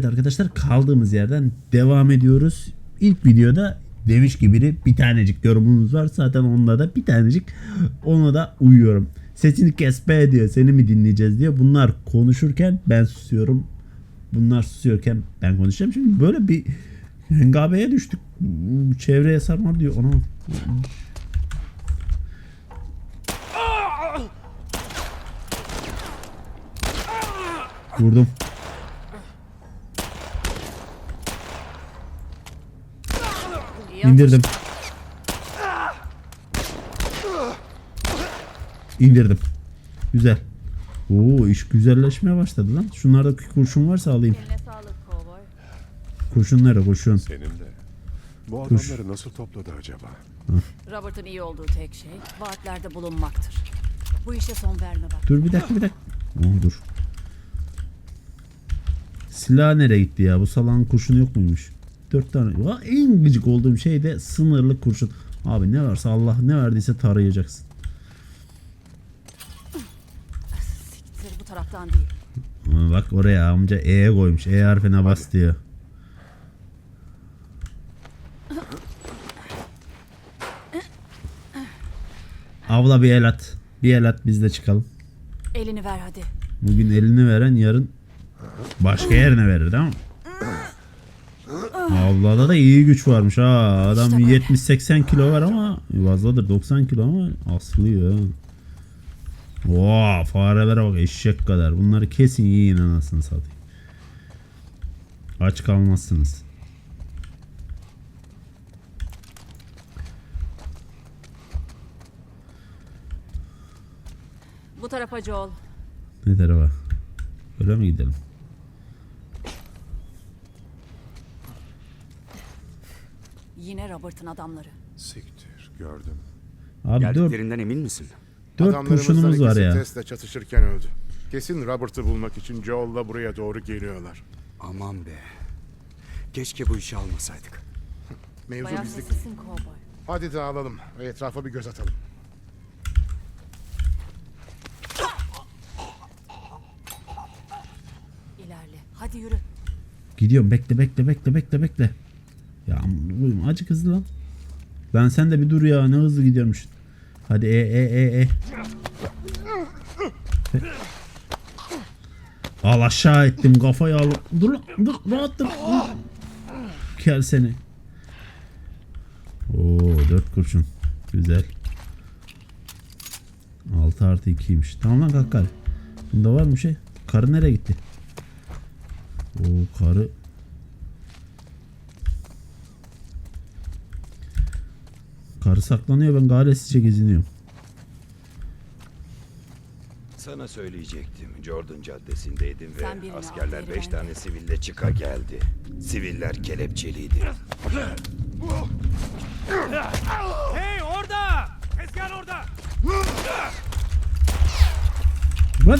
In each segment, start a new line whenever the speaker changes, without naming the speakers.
Evet arkadaşlar kaldığımız yerden devam ediyoruz. İlk videoda demiş ki biri bir tanecik yorumunuz var. Zaten onda da bir tanecik ona da uyuyorum. Sesini kes be diyor. Seni mi dinleyeceğiz diyor. Bunlar konuşurken ben susuyorum. Bunlar susuyorken ben konuşacağım. Şimdi böyle bir hengabeye düştük. Çevreye sarma diyor. Ona Vurdum. İndirdim. İndirdim. Güzel. Oo iş güzelleşmeye başladı lan. Şunlarda kurşun varsa alayım.
Kovboy.
Kurşun nerede kurşun?
Senin de. Bu
Kuş.
adamları nasıl topladı acaba?
Robert'ın iyi olduğu tek şey vaatlerde bulunmaktır. Bu işe son verme bak.
Dur bir dakika bir dakika. Oo, dur. Silah nereye gitti ya? Bu salağın kurşunu yok muymuş? Dört tane. Va, en gıcık olduğum şey de sınırlı kurşun. Abi ne varsa Allah ne verdiyse tarayacaksın.
Siktir bu taraftan değil.
Bak oraya amca E koymuş. E harfine bas diyor. Avla bir el at. Bir el at biz de çıkalım.
Elini ver hadi.
Bugün elini veren yarın başka yerine verir değil mi? Avlada da iyi güç varmış ha. Adam
İşte böyle.
70-80 kilo var ama fazladır 90 kilo ama aslıyor. ha. Oo, farelere bak eşek kadar. Bunları kesin yiyin anasını satayım. Aç kalmazsınız.
Bu tarafa Joel.
Ne tarafa? Öyle mi gidelim?
Yine Robert'ın adamları.
Siktir gördüm.
Abi dört,
Geldiklerinden emin misin?
dört kurşunumuz var ya.
Tesla çatışırken öldü. Kesin Robert'ı bulmak için Joel'la buraya doğru geliyorlar.
Aman be. Keşke bu işi almasaydık.
Mevzu
Bayağı
bizlik.
sessizsin kovboy.
Hadi dağılalım ve etrafa bir göz atalım.
İlerle. Hadi yürü.
Gidiyorum bekle bekle bekle bekle bekle. Ya amına acık hızlı lan. Lan sen de bir dur ya ne hızlı gidiyormuş. Hadi e e e e. Al aşağı ettim kafayı al. Dur lan dur rahat dur. Gel seni. Oo dört kurşun. Güzel. 6 artı 2'ymiş. Tamam lan kalk karı. Bunda var mı şey? Karı nereye gitti? O karı Karı saklanıyor ben gailesizce geziniyorum.
Sana söyleyecektim. Jordan Caddesi'ndeydim
Sen birini
ve askerler
diğeri
beş tane siville çıka geldi. Siviller kelepçeliydi.
Lan!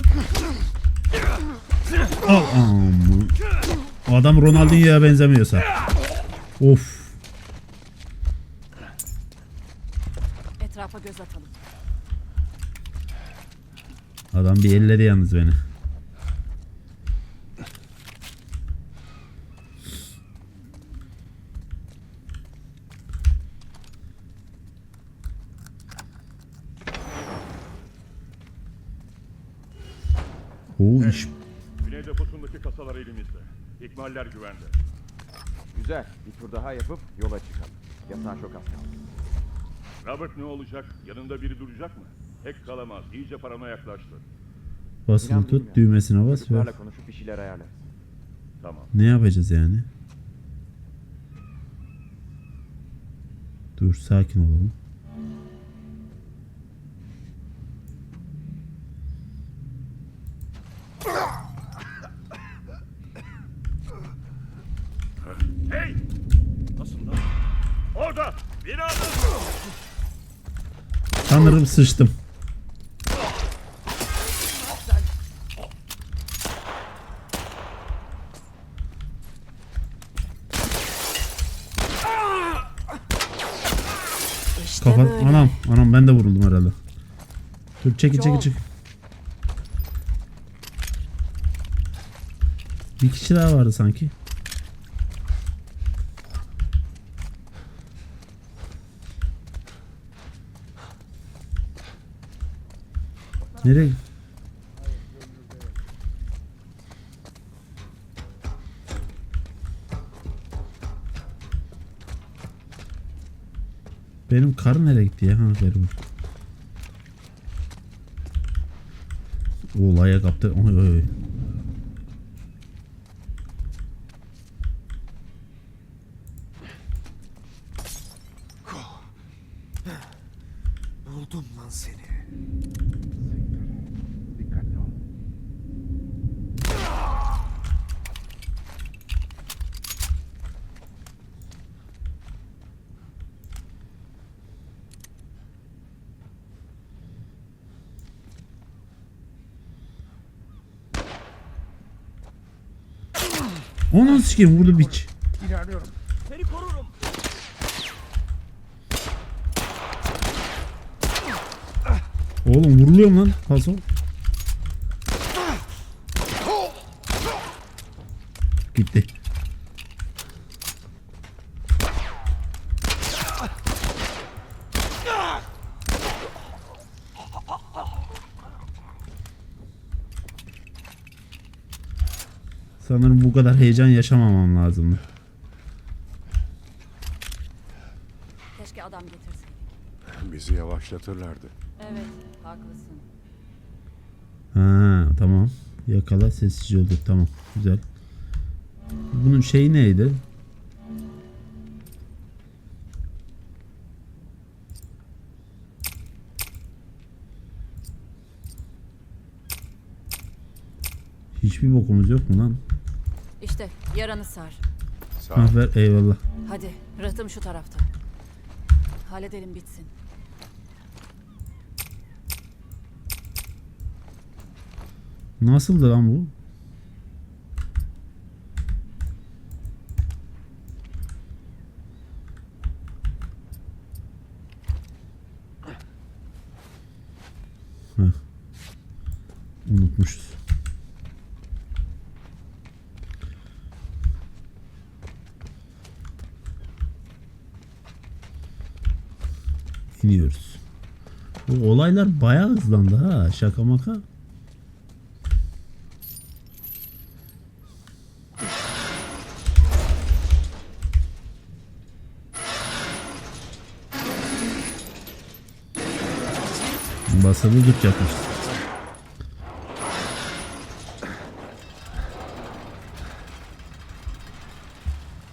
Al aman. Adam Ronaldinho'ya benzemiyorsa. Of.
Etrafa göz atalım.
Adam bir elledi yalnız beni. O iş
Güney deposundaki kasalar elimizde. İkmaller güvende.
Güzel. Bir tur daha yapıp yola çıkalım. Yatağın çok az kaldı.
Robert ne olacak? Yanında biri duracak mı? Tek kalamaz. İyice parama yaklaştı.
basılı tut düğmesine bas ve
Çocuklarla konuşup bir şeyler ayarlarız.
Tamam.
ne yapacağız yani? Dur sakin olalım. Sıçtım.
İşte
Kafa
böyle.
anam anam ben de vuruldum herhalde. Dur çekil çekil çekil. Bir kişi daha vardı sanki. Nereye? Benim kar nereye gitti ya? Ha benim. Olaya kaptı. Oy oy oy.
Buldum lan seni.
Dikkatli ol.
Onun sikeyim vurdu biç. Oğlum vuruluyor lan Haso. Gitti. Sanırım bu kadar heyecan yaşamamam lazım.
Keşke adam getirseydik.
Bizi yavaşlatırlardı.
Evet, haklısın.
Ha tamam. Yakala sessizce olur. Tamam. Güzel. Bunun şeyi neydi? Hiçbir bokumuz yok mu lan?
İşte yaranı sar.
Sağ ol.
Ver eyvallah.
Hadi, rıhtım şu tarafta. Halledelim bitsin.
Nasıldı lan bu? Heh. Unutmuşuz. İniyoruz. Bu olaylar bayağı hızlandı ha. Şaka maka. Basılı tutacakmış.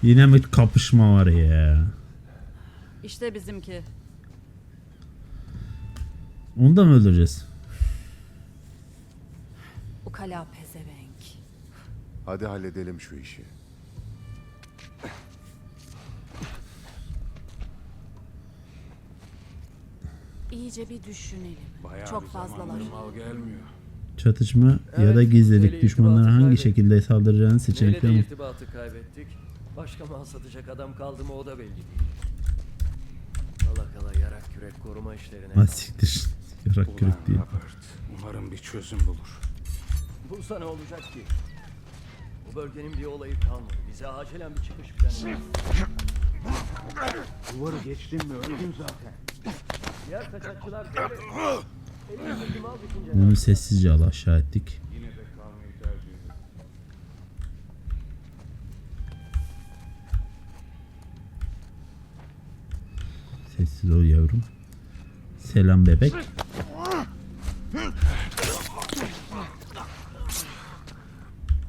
Yine mi kapışma var ya?
İşte bizimki.
Onu da mı öldüreceğiz?
Ukala pezevenk.
Hadi halledelim şu işi.
İyice bir düşünelim. Çok fazlalar.
Çatışma ya da gizlilik düşmanlara hangi şekilde saldıracağını
Neyle
seçenekler
de
mi?
irtibatı kaybettik. Başka mal satacak adam kaldı mı o da belli değil. Kala kala yarak yürek koruma işlerine.
Ha siktir. Yarak kürek değil.
Umarım bir çözüm bulur.
Bulsa ne olacak ki? Bu bölgenin bir olayı kalmadı. Bize acilen bir çıkış planı.
Duvarı geçtin mi öldün zaten.
Diğer kaçakçılar böyle. Elimizdeki mal bitince
Bunu sessizce al aşağı ettik. Sessiz ol yavrum. Selam bebek.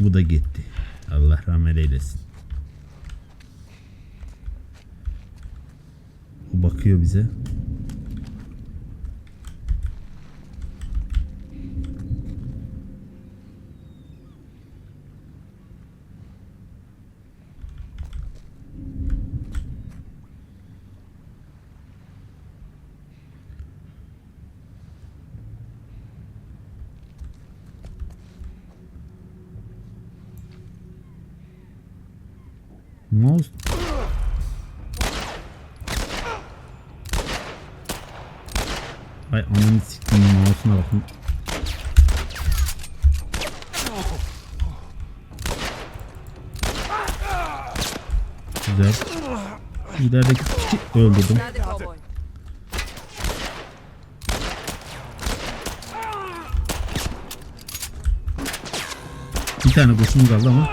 Bu da gitti. Allah rahmet eylesin. O bakıyor bize. Öldürdüm. Bir tane kurşun kaldı ama.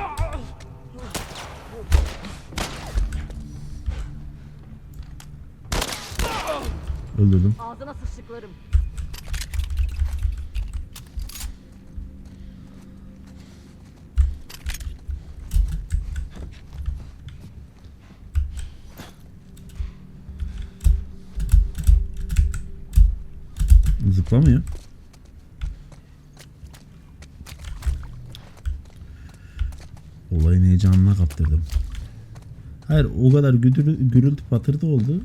Öldürdüm.
Ağzına sıçtıklarım.
Hayır o kadar gürültü, patırtı oldu.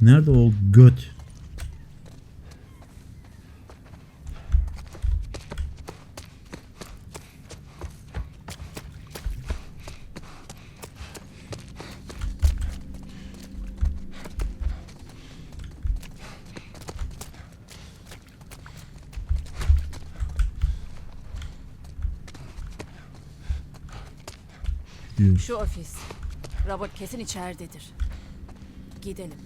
Nerede o göt? Diyor.
Şu ofis. Robert kesin içeridedir. Gidelim.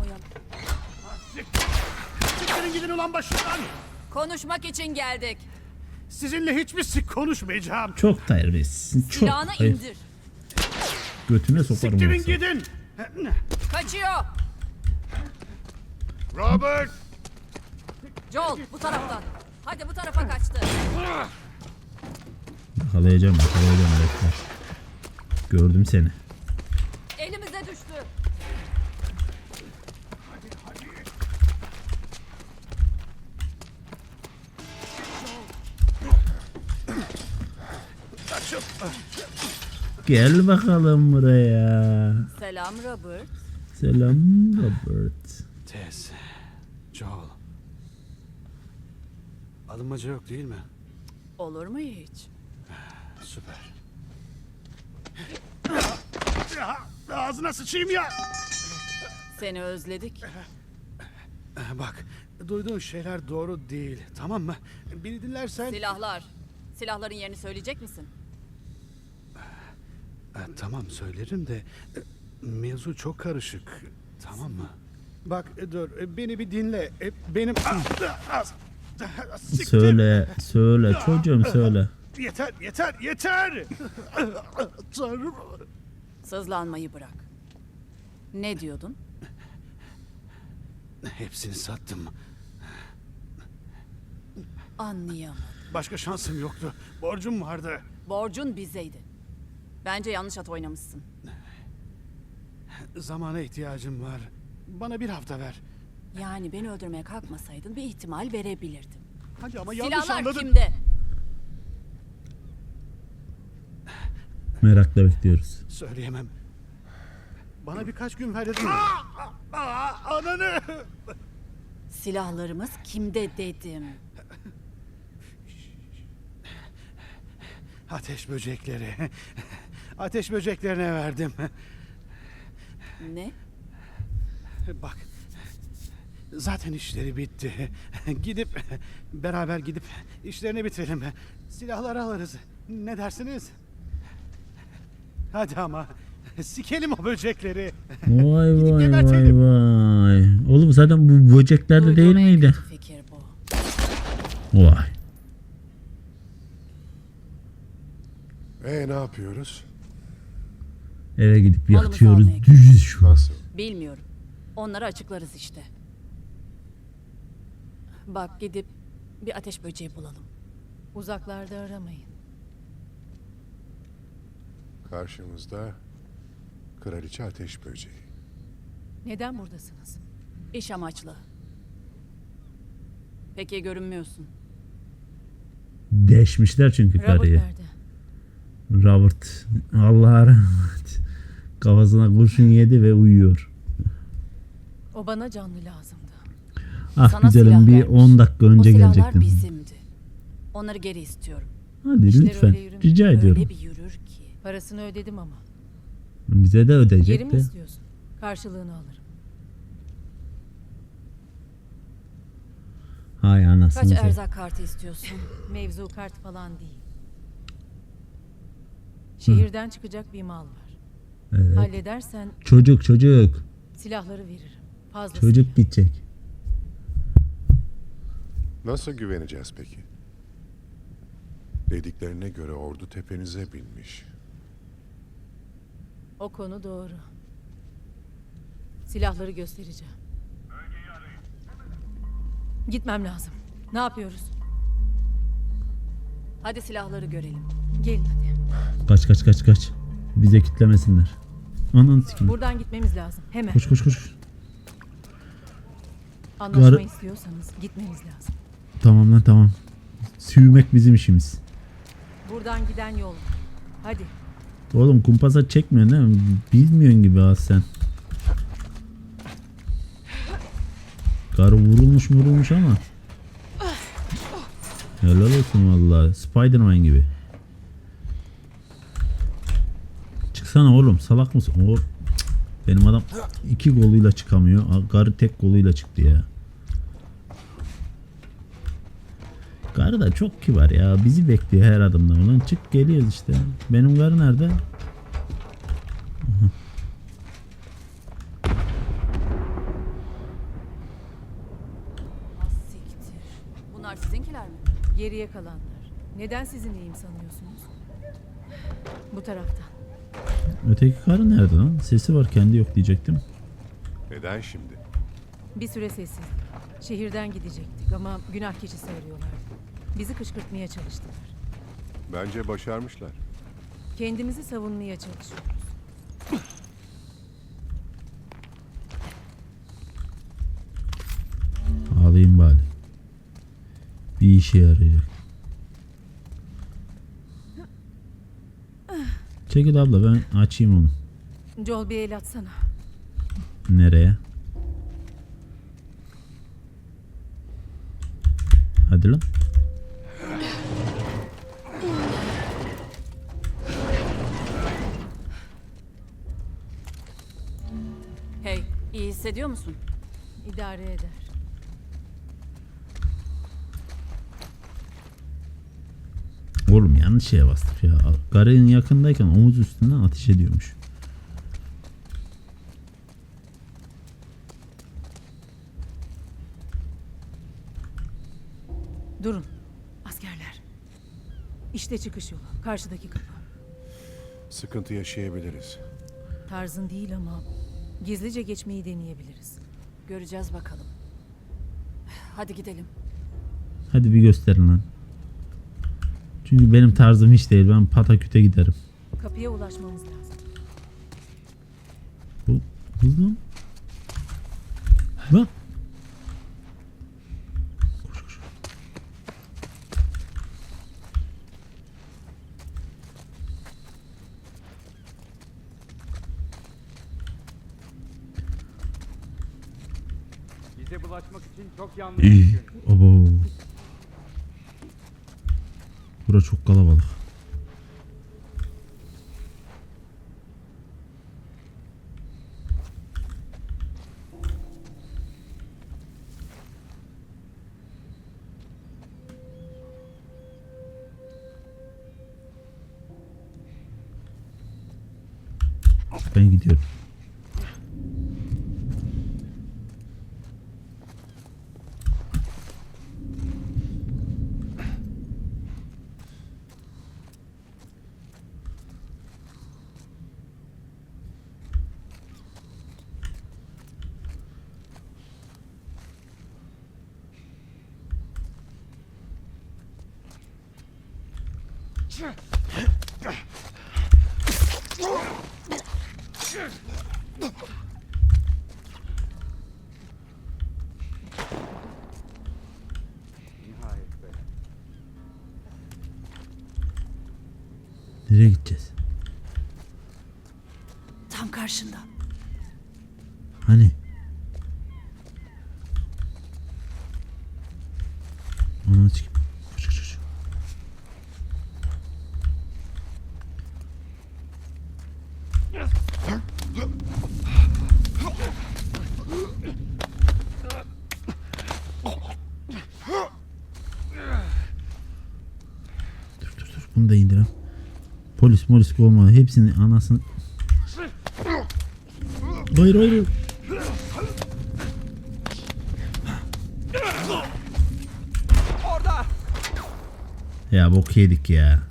Oyan.
Siktirin gidin ulan başımdan.
Konuşmak için geldik.
Sizinle hiçbir sik konuşmayacağım.
Çok terbiyesizsin. Çok.
Silahını
Hayır,
indir.
Götüne sokarım
Siktirin
yoksa.
gidin.
Kaçıyor.
Robert.
Joel bu taraftan. Hadi bu tarafa kaçtı.
Yakalayacağım yakalayacağım bekle. Gördüm seni.
Elimize düştü.
Gel bakalım buraya.
Selam Robert.
Selam Robert.
Tez. Joel. Alınmaca yok değil mi?
Olur mu hiç?
Süper.
Ağzına sıçayım ya.
Seni özledik.
Ee, Bak, duyduğun şeyler doğru değil, tamam mı? Beni dinlersen...
Silahlar. Silahların yerini söyleyecek misin?
Ee, tamam söylerim de e, mevzu çok karışık, tamam mı? Bak e, dur, e, beni bir dinle. E, Benim... Siktir.
Söyle söyle çocuğum söyle.
Yeter, yeter, yeter. Tanrım.
Sızlanmayı bırak. Ne diyordun?
Hepsini sattım.
Anlayamadım.
Başka şansım yoktu. Borcum vardı.
Borcun bizeydi. Bence yanlış at oynamışsın.
Zamana ihtiyacım var. Bana bir hafta ver.
Yani beni öldürmeye kalkmasaydın bir ihtimal verebilirdim.
Hadi ama yanlış
Silahlar
anladın.
kimde?
Merakla bekliyoruz.
Söyleyemem. Bana birkaç gün ver dedim.
Aa, ananı.
Silahlarımız kimde dedim.
Ateş böcekleri. Ateş böceklerine verdim.
Ne?
Bak. Zaten işleri bitti. Gidip beraber gidip işlerini bitirelim. Silahları alırız. Ne dersiniz? Hadi ama sikelim o böcekleri.
Vay
Gidip
vay vay
gebertelim.
vay. Oğlum zaten bu böceklerde değil miydi?
kötü fikir bu.
Vay.
E ne yapıyoruz?
Eve gidip
Malımızı
yatıyoruz.
almaya
Düz şu an.
Nasıl?
Bilmiyorum. Onları açıklarız işte. Bak gidip bir ateş böceği bulalım.
Uzaklarda aramayın.
Karşımızda kraliçe ateş böceği.
Neden buradasınız?
İş amaçlı. Peki görünmüyorsun.
Deşmişler çünkü
Robert
karıyı.
nerede?
Robert. Allah'a rahmet. Kafasına kurşun yedi ve uyuyor.
O bana canlı lazımdı.
Ah
Sana
güzelim bir
vermiş.
10 dakika önce
o
silahlar
bizimdi. Onları geri istiyorum.
Hadi
İşler
lütfen.
öyle yürümüş,
Rica ediyorum.
Öyle bir yürür ki.
Parasını ödedim ama.
Bize de
Geri
ödeyecek
mi
de.
istiyorsun? Karşılığını alırım. Hay anasını.
Kaç
satayım.
erzak kartı istiyorsun?
Mevzu kart falan değil. Şehirden çıkacak bir mal var.
Evet.
Halledersen
Çocuk çocuk.
silahları veririm. Fazlası.
Çocuk gidecek.
Nasıl güveneceğiz peki? Dediklerine göre ordu tepenize binmiş.
O konu doğru. Silahları göstereceğim. Gitmem lazım. Ne yapıyoruz?
Hadi silahları görelim.
Gelin hadi.
Kaç kaç kaç kaç. Bize kitlemesinler. Ananı sikim.
Buradan gitmemiz lazım. Hemen.
Koş koş koş.
Anlaşma
Gar-
istiyorsanız gitmemiz lazım.
Tamam lan tamam. Sürmek bizim işimiz.
Buradan giden yol. Hadi.
Oğlum kumpasa çekmiyorsun değil mi? Bilmiyorsun gibi az sen. Karı vurulmuş vurulmuş ama. Helal olsun vallahi. Spiderman gibi. Çıksana oğlum salak mısın? O... Benim adam iki goluyla çıkamıyor. Karı tek goluyla çıktı ya. Karı da çok kibar ya. Bizi bekliyor her adımda. Ulan çık geliyoruz işte. Benim karı nerede?
Siktir. Bunlar sizinkiler mi?
Geriye kalanlar. Neden sizinleyim sanıyorsunuz? Bu taraftan.
Öteki karı nerede lan? Sesi var kendi yok diyecektim.
Neden şimdi?
Bir süre sessiz. Şehirden gidecektik ama günah keçisi arıyorlardı. Bizi kışkırtmaya çalıştılar.
Bence başarmışlar.
Kendimizi savunmaya çalışıyoruz.
Alayım bari. Bir işe yarayacak. Çekil abla ben açayım onu.
Joel bir el atsana.
Nereye? Hadi lan.
Hissediyor musun?
İdare eder.
Oğlum yanlış şeye bastık ya. Karının yakındayken omuz üstünden ateş ediyormuş.
Durun. Askerler. İşte çıkış yolu. Karşıdaki kapı.
Sıkıntı yaşayabiliriz.
Tarzın değil ama gizlice geçmeyi deneyebiliriz.
Göreceğiz bakalım. Hadi gidelim.
Hadi bir gösterin lan. Çünkü benim tarzım hiç değil. Ben pataküte giderim.
Kapıya ulaşmamız lazım.
Bu hızlı mı? Lan. Koş koş.
Bize bulaşmak için çok yanlış
İyi. Abo. Bura çok kalabalık. Nereye gideceğiz?
Tam karşında.
Hani? Ananı sikeyim. Koş koş koş. Bunu da indirem. Polis polis olma. Hepsini anasını. Hayır hayır. hayır. Ya bok yedik ya.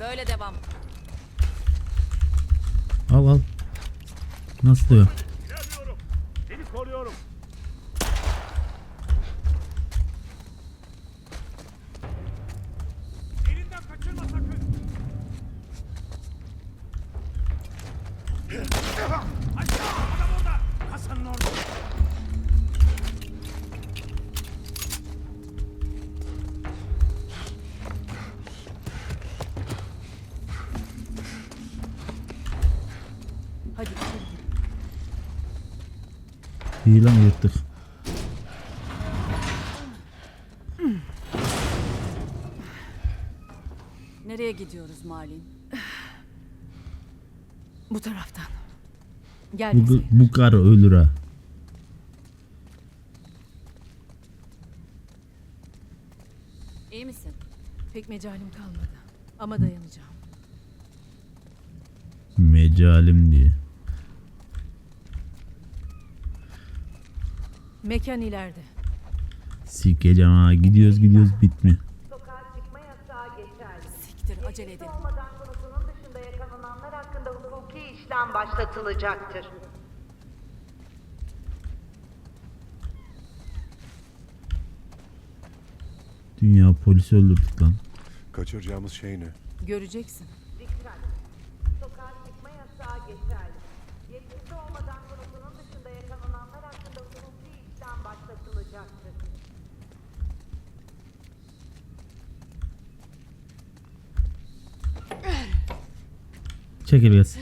Böyle devam.
Al al. Nasıl diyor? İyi lan yırttık.
Nereye gidiyoruz Malin?
Bu taraftan. Gel
Bu,
bize.
bu karı ölür ha.
İyi misin?
Pek mecalim kalmadı. Ama dayanacağım.
Mecalim diye.
Mekan ileride.
Sikeceğim ha. Gidiyoruz gidiyoruz bitmiyor.
Sokağa çıkma yasağı geçerli.
Siktir acele edelim.
olmadan konusunun dışında yakalananlar hakkında hukuki işlem başlatılacaktır.
Dünya polisi öldürdük lan.
Kaçıracağımız şey ne?
Göreceksin.
Dikkat! Sokağa çıkma yasağı geçerli. Yetkisi olmadan konusunun dışında yakalananlar hakkında hukuki işlem başlatılacaktır.
Çekil gez.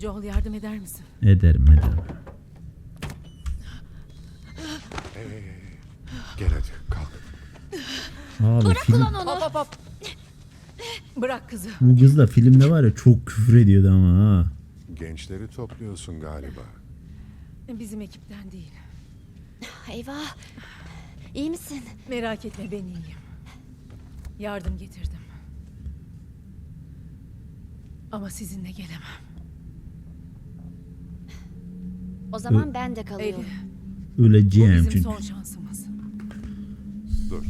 Joel yardım eder misin?
Ederim ederim.
Gel hadi kalk.
Abi film,
Hop hop hop. Bırak kızı.
bu kız da filmde var ya çok küfür ediyordu ama ha.
Gençleri topluyorsun galiba.
Bizim ekipten değil.
Eyvah. İyi misin?
Merak etme ben iyiyim. Yardım getirdim. Ama sizinle gelemem.
O zaman ben de kalıyorum.
Eli, bu
Öleceğim
bizim
çünkü.
son şansımız.
Dur.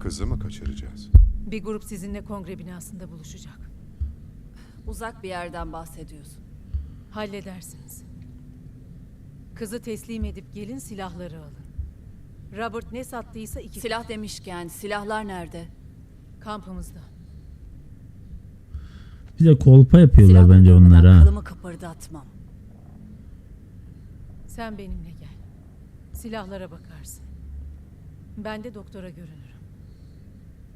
Kızı mı kaçıracağız?
Bir grup sizinle kongre binasında buluşacak.
Uzak bir yerden bahsediyorsun.
Halledersiniz. Kızı teslim edip gelin silahları alın. Robert ne sattıysa iki
Silah demişken silahlar nerede?
kampımızda.
Bize kolpa yapıyorlar
Silah
bence onlar ha.
Kılımı kıpırdatmam.
Sen benimle gel. Silahlara bakarsın. Ben de doktora görünürüm.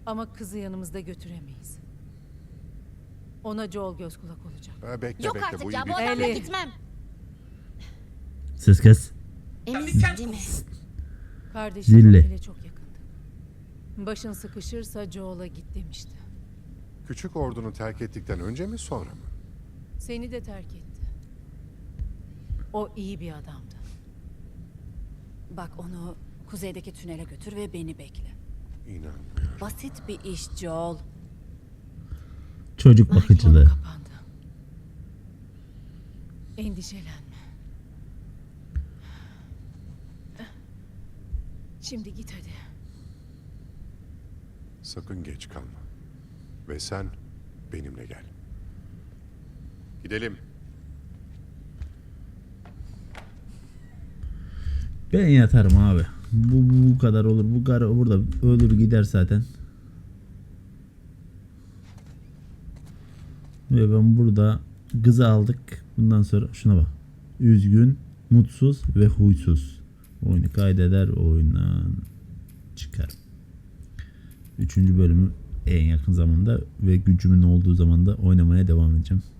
Ama kızı yanımızda götüremeyiz. Ona Joel göz kulak olacak.
Ha, bekle
Yok
bekle
artık
bu
ya
iyi
bu
bir
adamla
Eli.
gitmem.
Ses kes.
Eminsin değil mi?
Kardeşim
Zilli.
ile çok yakındı. Başın sıkışırsa Joel'a git demişti.
Küçük ordunu terk ettikten önce mi sonra mı?
Seni de terk etti. O iyi bir adamdı.
Bak onu kuzeydeki tünele götür ve beni bekle.
İnanmıyorum.
Basit bir iş Joel.
Çocuk bakıcılığı.
kapandı. Endişelenme. Şimdi git hadi.
Sakın geç kalma. Ve sen benimle gel. Gidelim.
Ben yatarım abi. Bu, bu, kadar olur. Bu karı burada ölür gider zaten. Ve ben burada kızı aldık. Bundan sonra şuna bak. Üzgün, mutsuz ve huysuz. Oyunu kaydeder, oyundan çıkar. Üçüncü bölümü en yakın zamanda ve gücümün olduğu zamanda oynamaya devam edeceğim.